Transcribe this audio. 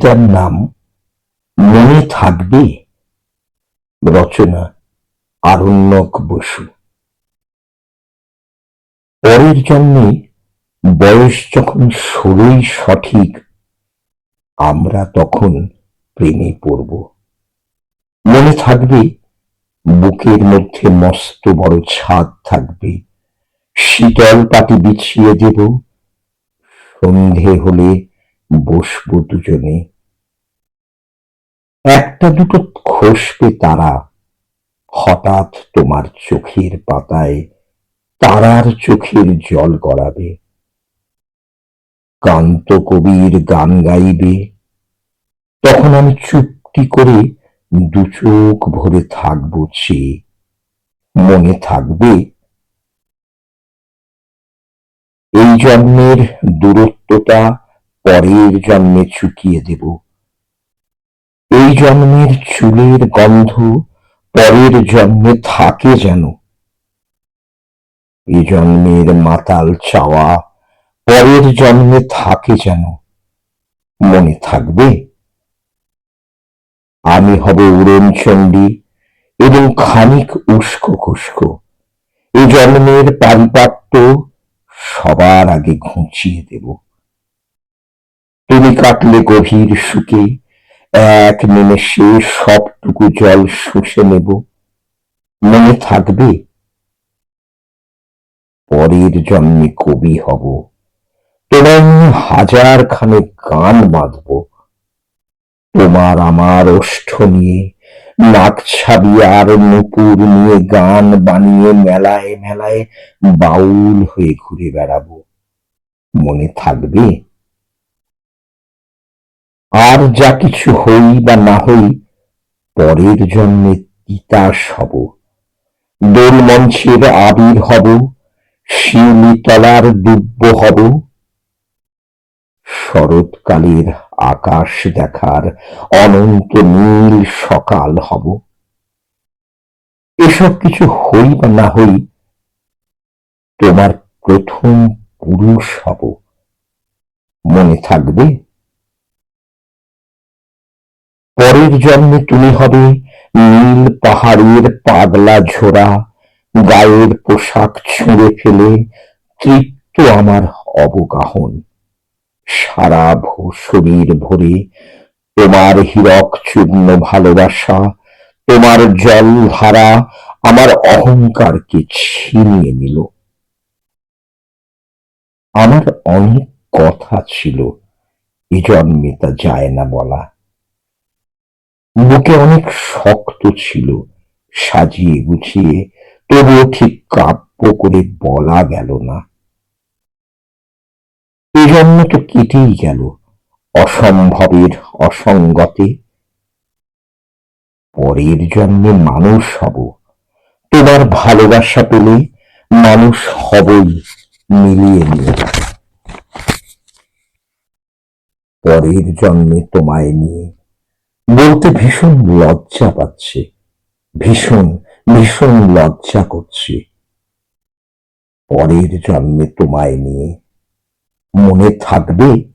কবিতার নাম মনে থাকবে? রচনা আরণ্যক বসু। পরের জন্মে বয়স যখন ষোলোই সঠিক, আমরা তখন প্রেমে পড়ব। মনে থাকবে বুকের মধ্যে মস্ত বড় ছাদ থাকবে। শীতল পাটি বিছিয়ে দেব। সন্ধে হলে বসবো দুজনে। একটা দুটো খসবে তারা হঠাৎ তোমার চোখের পাতায় তারার চোখের জল গড়াবে। কান্ত কবির গান গাইবে। তখন আমি চুপটি করে দু চোখ ভরে থাকব চেয়ে মনে থাকবে। এই জন্মের দূরত্বটা পরের জন্মে চুকিয়ে দেব। এই জন্মের চুলের গন্ধ পরের জন্মে থাকে যেন। এই জন্মের মাতাল চাওয়া পরের জন্মে থাকে যেন। মনে থাকবে? আমি হব উড়ন এবং খানিক উস্কো খুস্কো। এই জন্মের পারিপাট্য সবার আগে ঘুঁচিয়ে দেব। তুমি কাটলে গভীর সুখে, এক নিমেষে সবটুকু জল শুষে নেব। মনে থাকবে, পরের জন্মে কবি হব। নিয়ে হাজার খানে গান বাঁধব তোমার আমার ওষ্ঠ নিয়ে, নাক ছাবি আর নুপুর নিয়ে গান বানিয়ে মেলায় মেলায় বাউল হয়ে ঘুরে বেড়াবো। মনে থাকবে আর যা কিছু হই বা না হই, পরের জন্মে তিতাস হব দোল মঞ্চের আবির হব, শিউলি তলার দুব্য হব। শরৎকালের আকাশ দেখার অনন্ত নীল সকাল হব। এসব কিছু হই বা না হই, তোমার প্রথম পুরুষ হব। মনে থাকবে? পরের জন্মে তুমি হবে নীল পাহাড়ের পাগলা ঝোড়া, গায়ের পোশাক ছুঁড়ে ফেলে তৃপ্ত আমার অবগাহন। সারা শরীর ভরে তোমার হীরক চূর্ণ ভালোবাসা, তোমার জল ধারা আমার অহংকারকে ছিনিয়ে নিল। আমার অনেক কথা ছিল, এ জন্মে তা যায় না বলা। বুকে অনেক শক্ত ছিল, সাজিয়ে গুছিয়ে, তবুও ঠিক কাব্য করে বলা গেল না। এ জন্ম তো কেটেই গেল অসম্ভবের অসঙ্গতে। পরের জন্মে মানুষ হব, তোমার ভালোবাসা পেলে মানুষ হবই, মিলিয়ে নিয়ে পরের জন্মে তোমায় নিয়ে বলতে ভীষণ লজ্জা পাচ্ছে। ভীষণ ভীষণ লজ্জা করছে। পরের জন্মে তোমায় নিয়ে মনে থাকবে